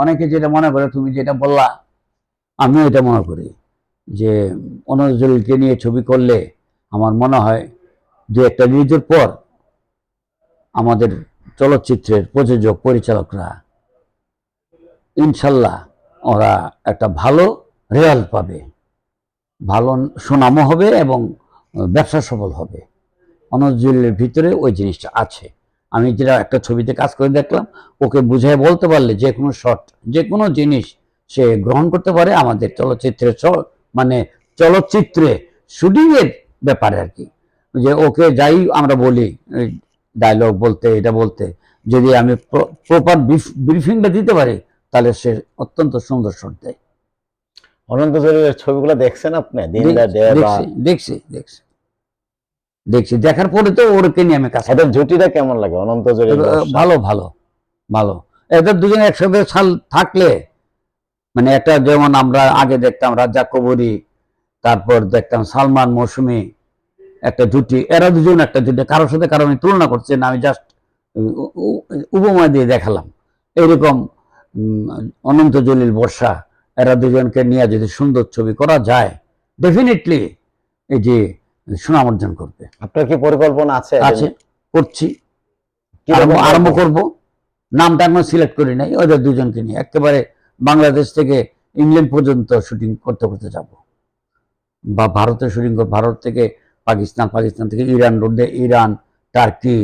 অনেকে যেটা মনে করে, তুমি যেটা বললা, আমিও এটা মনে করি যে অনজলিকে নিয়ে ছবি করলে আমার মনে হয় যে একটা রিলিজের পর আমাদের চলচ্চিত্রের প্রযোজক, পরিচালকরা, ইনশাল্লাহ ওরা একটা ভালো রেজাল্ট পাবে। ভালো সুনামও হবে এবং ব্যবসা সফল হবে। অনজলের ভিতরে ওই জিনিসটা আছে। আমি যেটা একটা ছবিতে কাজ করে দেখলাম ওকে বুঝায় বলতে পারলে যে কোনো শট যে কোনো জিনিস সে গ্রহণ করতে পারে আমাদের চলচ্চিত্রে মানে চলচ্চিত্রে শুটিংয়ের ব্যাপারে আর কি। যে ওকে যাই আমরা বলি ডায়লগ বলতে এটা বলতে যদি আমি প্রপার ব্রিফিংটা দিতে পারি তাহলে সে অত্যন্ত সুন্দর শট দেয়। অনন্ত ছবিগুলো দেখছেন আপনি? দেখছি দেখছি। দেখছি দেখার পরে তো ওরকে নিয়ে আমি কাজ এদের জুটিটা কেমন লাগে? অনন্ত বর্ষা? ভালো ভালো ভালো। এদের দুজন একসাথে সাল থাকলে মানে একটা যেমন আমরা আগে দেখতাম রাজা কবরী তারপর দেখতাম সালমান মৌসুমী একটা জুটি। এরা দুজন একটা জুটি। কারোর সাথে কারও আমি তুলনা করছি না আমি জাস্ট উপমা দিয়ে দেখালাম। এরকম অনন্ত জলিল বর্ষা এরা দুজনকে নিয়ে যদি সুন্দর ছবি করা যায় ডেফিনেটলি এই যে সুনাম অর্জন করবে। আপনার কি পরিকল্পনা আছে? আছে করছি। আরম্ভ করব? নামটা এখনও সিলেক্ট করি নাই ওদের দুজনকে নিয়ে। একেবারে বাংলাদেশ থেকে ইংল্যান্ড পর্যন্ত শুটিং করতে করতে যাব। বা ভারতে শুটিং ভারত থেকে পাকিস্তান পাকিস্তান থেকে ইরান রোডে ইরান টার্কি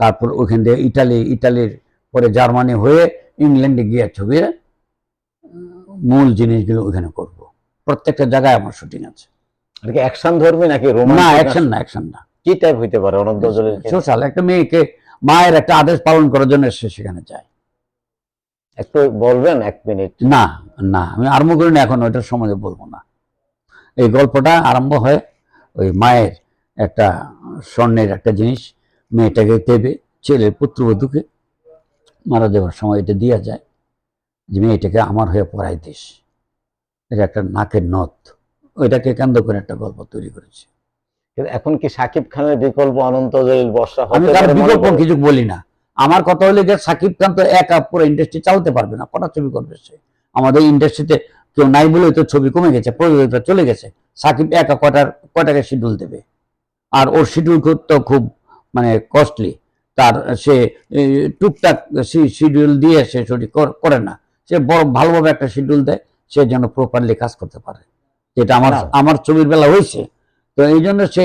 তারপর ওইখান দিয়ে ইটালি ইটালির পরে জার্মানি হয়ে ইংল্যান্ডে গিয়ে ছবির মূল জিনিসগুলো ওইখানে করব। প্রত্যেকটা জায়গায় আমার শুটিং আছে। আর কি অ্যাকশন ধর্মী নাকি না অ্যাকশন না অ্যাকশন না। কি টাইপ হইতে পারে অনন্ত জলিল সোশ্যাল একটা মেয়েকে মায়ের একটা আদেশ পালন করার জন্য সে সেখানে যায়। একটু বলবেন এক মিনিট না না আমি আরম্ভ করি না এখন ওইটার সমাজে বলব না। এই গল্পটা আরম্ভ হয় ওই মায়ের একটা স্বর্ণের একটা জিনিস মেয়েটাকে দেবে ছেলের পুত্রবধূকে মারা দেওয়ার সময় এটা দেওয়া যায় যে মেয়েটাকে আমার হয়ে পড়াই দিস। এটা একটা নাকের নথ। ওইটাকে কেন্দ্র করে একটা গল্প তৈরি করেছি। এখন কি সাকিব খানের বিকল্প অনন্ত জলিল বর্ষা আমি তার বিকল্প কিছু বলি না। আমার কথা হলে যে সাকিব খান তো একা পুরো ইন্ডাস্ট্রি চালাতে পারবে না। কটা ছবি করবে সে? আমাদের ইন্ডাস্ট্রিতে কেউ নাই বলেই তো ছবি কমে গেছে প্রযোজকরা চলে গেছে। সাকিব একা কটার কটাকে শিডিউল দেবে? আর ওর শিডিউল তো খুব মানে কস্টলি তার সে টুকটাক শিডিউল দিয়ে সে ছুটি করে না। সে বড় ভালোভাবে একটা শিডিউল দেয় সে যেন প্রপারলি কাজ করতে পারে। যেটা আমার আমার ছবির বেলা হয়েছে। তো এই জন্য সে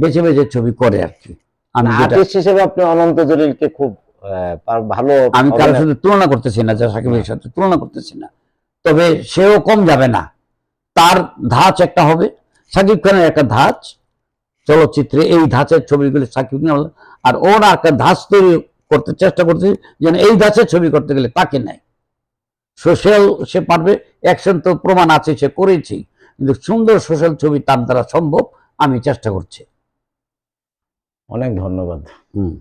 বেছে বেছে ছবি করে আর কি। আমি আর্টিস্ট হিসেবে আপনি অনন্ত জলিলকে খুব ভালো আমি কারোর সাথে তুলনা করতেছি না যা সাকিবের সাথে তুলনা করতেছি না। তবে সেও কম যাবে না। তার ধাঁচ একটা হবে। সাকিব খানের একটা ধাঁচ চলচ্চিত্রে এই ধাঁচের ছবিগুলো সাকিব খান আর ওর একটা ধাঁচ তৈরি করতে চেষ্টা করছে যেন এই ধাঁচের ছবি করতে গেলে তাকে নেয়। সোশ্যাল সে পারবে। অ্যাকশন তো প্রমাণ আছে সে করেছি কিন্তু সুন্দর সোশ্যাল ছবি তার দ্বারা সম্ভব আমি চেষ্টা করছি। অনেক ধন্যবাদ। হুম।